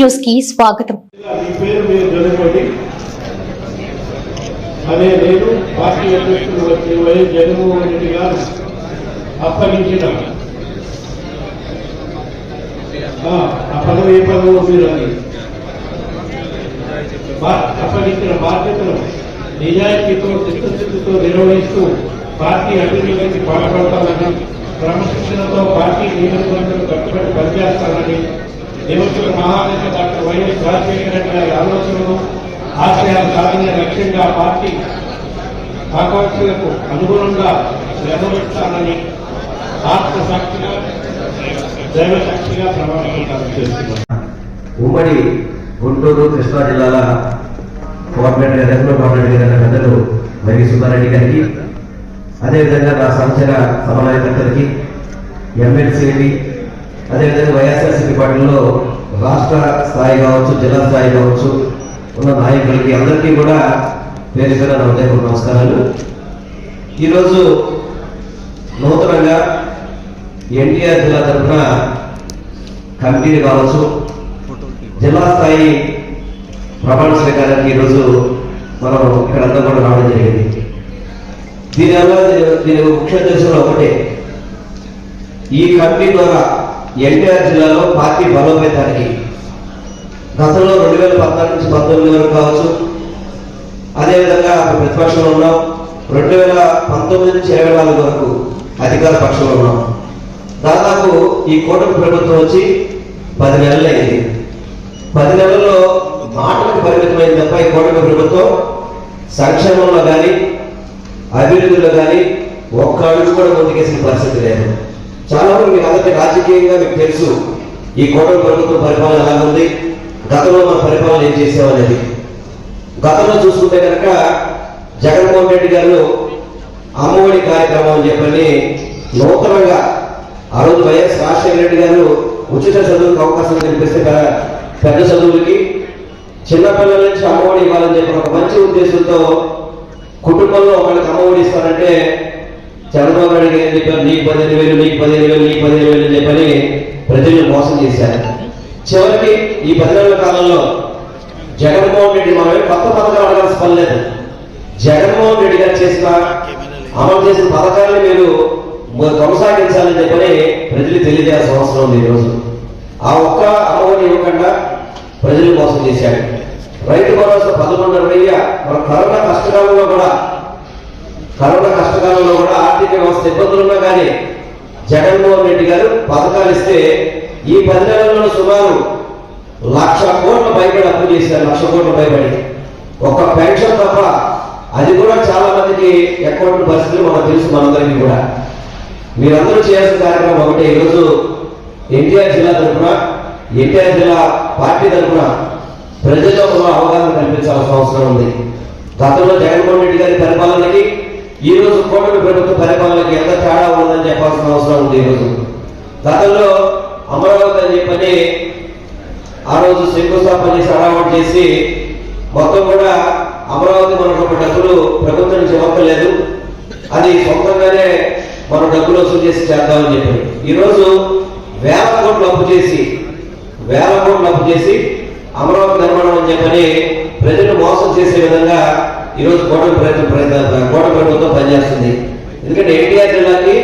న్యూస్కి స్వాగతం మీ పేరు మీరు జగన్మోహన్ అదే నేను పార్టీ అధ్యక్షుడు వచ్చి వైఎస్ జగన్మోహన్ రెడ్డి గారు అప్పగించిన ఆ, ఆ పదవి ఏ పదవి మీరు అది బా- అప్పగించిన బాధ్యతను నిజాయితీతో చిత్తశుద్ధితో నిర్వహిస్తూ పార్టీ అభివృద్ధికి పాల్పడతానని క్రమశిక్షణతో పార్టీ నియోజకవర్గం కట్టుబడి పనిచేస్తానని నివృత్తుల మహానేత డాక్టర్ వైఎస్ రాజశేఖర రెడ్డి గారి ఆలోచనలు ఆశయాలు సాధించిన లక్ష్యంగా పార్టీ ఆకాంక్షలకు అనుగుణంగా నిర్వహిస్తానని ఆత్మసాక్షిగా దైవసాక్షిగా ప్రమాణం చేస్తున్నారు ఉమ్మడి గుంటూరు కృష్ణా జిల్లాల కోఆర్డినేటర్ రెవెన్యూ కోఆర్డినేటర్ గారి పెద్దలు మరి సుబ్బారెడ్డి గారికి అదేవిధంగా నా సంచర సమన్వయకర్తలకి ఎమ్మెల్సీని అదేవిధంగా వైఎస్ఆర్సీపీ పార్టీలో రాష్ట్ర స్థాయి కావచ్చు జిల్లా స్థాయి కావచ్చు ఉన్న నాయకులకి అందరికీ కూడా పేరు పేరు నా హృదయపూర్వక నమస్కారాలు. ఈరోజు నూతనంగా ఎన్టీఆర్ జిల్లా తరఫున కమిటీలు కావచ్చు జిల్లా స్థాయి ప్రమాణ స్వీకారానికి ఈరోజు మనం ఇక్కడంతా కూడా రావడం జరిగింది. దీనివల్ల దీని ముఖ్య ఉద్దేశంలో ఒకటే. ఈ కమిటీ ద్వారా ఎన్టీఆర్ జిల్లాలో పార్టీ బలోపేతానికి గతంలో రెండు వేల పద్నాలుగు నుంచి పంతొమ్మిది వరకు కావచ్చు. అదేవిధంగా ప్రతిపక్షంలో ఉన్నాం. రెండు వేల పంతొమ్మిది నుంచి ఇరవై నాలుగు వరకు అధికార పక్షంలో ఉన్నాం. దాదాపు ఈ కూటమి ప్రభుత్వం వచ్చి పది నెలలు అయింది. పది నెలల్లో మాటలకు పరిమితమైన తప్ప ఈ కూటమి ప్రభుత్వం సంక్షేమంలో కానీ అభివృద్ధిలో కానీ ఒక్క అడుగు కూడా ముందుకేసిన పరిస్థితి లేదు. చాలా మంది మీరు అందరికీ రాజకీయంగా మీకు తెలుసు ఈ కోటల ప్రభుత్వం పరిపాలన ఎలా ఉంది గతంలో మన పరిపాలన ఏం చేసామనేది గతంలో చూసుకుంటే కనుక జగన్మోహన్ రెడ్డి గారు అమ్మఒడి కార్యక్రమం అని చెప్పని నూతనంగా ఆ రోజు వైఎస్ రాజశేఖర రెడ్డి గారు ఉచిత చదువులకు అవకాశం కల్పిస్తే పెద్ద చదువులకి చిన్నపిల్లల నుంచి అమ్మఒడి ఇవ్వాలని చెప్పిన ఒక మంచి ఉద్దేశంతో కుటుంబంలో ఒకళ్ళకి అమ్మఒడి ఇస్తారంటే చంద్రబాబు నాయుడు గారు చెప్పారు? నీకు పదిహేను వేలు నీకు పదిహేను వేలు నీకు పదిహేను వేలు చెప్పని ప్రజలు మోసం చేశారు. చివరికి ఈ పదిహేనుల కాలంలో జగన్మోహన్ రెడ్డి మనమే కొత్త పథకాలు అడగాల్సిన పని లేదు. జగన్మోహన్ రెడ్డి గారు చేసిన అమలు చేసిన పథకాలను మీరు కొనసాగించాలని చెప్పని ప్రజలు తెలియజేయాల్సిన అవసరం ఉంది ఈరోజు. ఆ ఒక్క అమలుని ఇవ్వకుండా ప్రజలు మోసం చేశాడు రైతు భరోసా పదకొండున్నర వెయ్యి మన కరోనా కష్టకాలంలో కూడా కరోనా కష్టకాలంలో కూడా ఆర్థిక వ్యవస్థ ఇబ్బందులు ఉన్నా కానీ జగన్మోహన్ రెడ్డి గారు పథకాలు ఇస్తే ఈ పది నెలల్లో సుమారు లక్ష కోట్ల పైబడి అప్పు చేశారు లక్ష కోట్ల పైబడి. ఒక పెన్షన్ తప్ప అది కూడా చాలా మందికి అకౌంట్ పరిస్థితులు మనకు తెలుసు మనందరికీ కూడా. మీరందరూ చేయాల్సిన కార్యక్రమం ఒకటి. ఈరోజు ఎన్టీఆర్ జిల్లా తరఫున ఎన్టీఆర్ జిల్లా పార్టీ తరఫున ప్రజల్లో అవగాహన కల్పించాల్సిన అవసరం ఉంది. గతంలో జగన్మోహన్ రెడ్డి గారి పరిపాలనకి ఈ రోజు కోటమి ప్రభుత్వ పరిపాలనకి ఎంత తేడా ఉందని చెప్పాల్సిన అవసరం ఉంది ఈరోజు. గతంలో అమరావతి అని చెప్పని ఆ రోజు శంకుస్థాపన చేసి అడావట్ చేసి మొత్తం కూడా అమరావతి మనకు ఒక డబ్బులు ప్రభుత్వం నుంచి అది సొంతంగానే మనం డబ్బులు వసూలు చేసి చేద్దామని చెప్పి ఈరోజు వేల కోట్లు అప్పు చేసి వేల కోట్లు అప్పు చేసి అమరావతి నిర్మాణం అని చెప్పని ప్రజలు మోసం చేసే విధంగా ఈరోజు కోట ప్రయత్నం ప్రయత్నం కోట ప్రభుత్వం పనిచేస్తుంది. ఎందుకంటే ఎన్టీఆర్ జిల్లాకి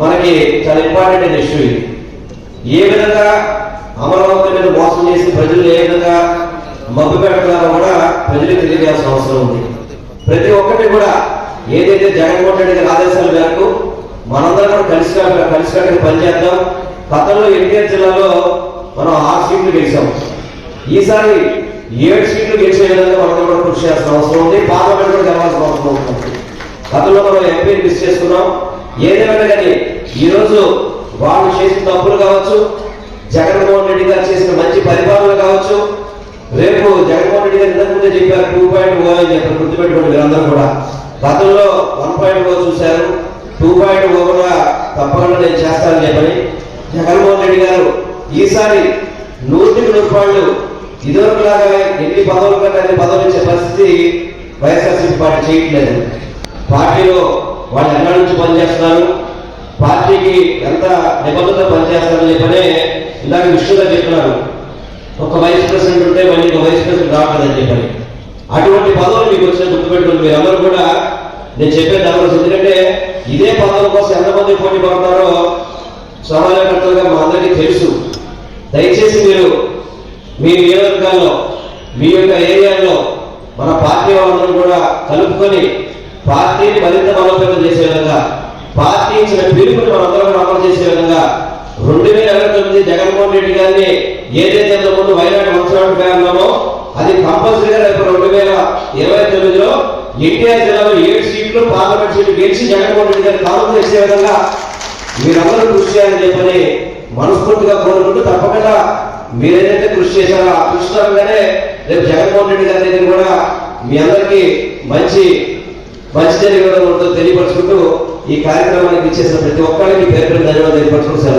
మనకి చాలా ఇంపార్టెంట్ ఇష్యూ ఇది. ఏ విధంగా అమరావతి మీద మోసం చేసి ప్రజలు ఏ విధంగా మబ్బు పెడుతున్నారో కూడా ప్రజలకు తెలియజేయాల్సిన అవసరం ఉంది. ప్రతి ఒక్కటి కూడా ఏదైతే జగన్మోహన్ రెడ్డి గారి ఆదేశాల మేరకు మనందరం కూడా కలిసి కలిసికట్టుగా పనిచేద్దాం. గతంలో ఎన్టీఆర్ జిల్లాలో మనం ఆరు సీట్లు గెలిచాం. ఈసారి ఏడు సీట్లు గెలిచే విధంగా మనందరం కూడా కృషి చేయాల్సిన అవసరం ఉంది. పార్లమెంట్ కూడా గెలవాల్సిన అవసరం ఉంటుంది గతంలో మనం ఎంపీని మిస్ చేసుకున్నాం. ఏదేమైనా కానీ ఈరోజు వాళ్ళు చేసిన తప్పులు కావచ్చు జగన్మోహన్ రెడ్డి గారు చేసిన మంచి పరిపాలన కావచ్చు రేపు జగన్మోహన్ రెడ్డి గారు ఇంతకుముందే చెప్పారు టూ పాయింట్ ఓ అని చెప్పారు గుర్తుపెట్టుకోండి మీరందరూ కూడా. గతంలో వన్ పాయింట్ ఓ చూశారు టూ పాయింట్ ఓ కూడా తప్పకుండా నేను చేస్తానని చెప్పని జగన్మోహన్ రెడ్డి గారు ఈసారి నూటికి నూరు ఇదివరకు లాగా ఎన్ని పదవులు కంటే అన్ని పదవులు ఇచ్చే పరిస్థితి వైఎస్ఆర్సీపీ పార్టీ చేయట్లేదు. పార్టీలో వాళ్ళు ఎన్నడ నుంచి పనిచేస్తున్నారు? పార్టీకి ఎంత నిబద్ధత పనిచేస్తారని చెప్పనే ఇందాక విష్ణుగా చెప్తున్నారు ఒక వైస్ ప్రెసిడెంట్ ఉంటే మళ్ళీ ఒక వైస్ ప్రెసిడెంట్ రావట్లేదని చెప్పని. అటువంటి పదవులు మీకు వచ్చిన గుర్తుపెట్టుకుని మీరందరూ కూడా నేను చెప్పేది అవ్వచ్చు ఎందుకంటే ఇదే పదవుల కోసం ఎంతమంది పోటీ పడతారో సమాజకర్తలుగా మా అందరికీ తెలుసు. దయచేసి మీరు మీ నియోజకవర్గాల్లో మీ యొక్క ఏరియాలో మన పార్టీ వాళ్ళందరూ కూడా కలుపుకొని పార్టీని మరింత బలోపేతం చేసే విధంగా పార్టీ ఇచ్చిన పిలుపుని మనందరం అమలు చేసే విధంగా రెండు వేల ఇరవై తొమ్మిది జగన్మోహన్ రెడ్డి గారిని ఏదైతే ముందు వైనాడు వంశవాడు అన్నామో అది కంపల్సరీగా రేపు రెండు వేల ఇరవై తొమ్మిదిలో ఎన్టీఆర్ జిల్లాలో ఏడు సీట్లు పార్లమెంట్ సీట్లు గెలిచి జగన్మోహన్ రెడ్డి గారిని కాలం చేసే విధంగా మీరందరూ కృషి చేయాలని చెప్పని మనస్ఫూర్తిగా కోరుకుంటూ తప్పకుండా మీరేదైతే కృషి చేశారో ఆ కృషి రేపు జగన్మోహన్ రెడ్డి గారి దగ్గర కూడా మీ అందరికీ మంచి మంచి జరిగిన విధంగా తెలియపరుచుకుంటూ ఈ కార్యక్రమానికి ఇచ్చేసిన ప్రతి ఒక్కరికి పేరు ధన్యవాదాలు తెలియపరచుకుంటూ సెలవు.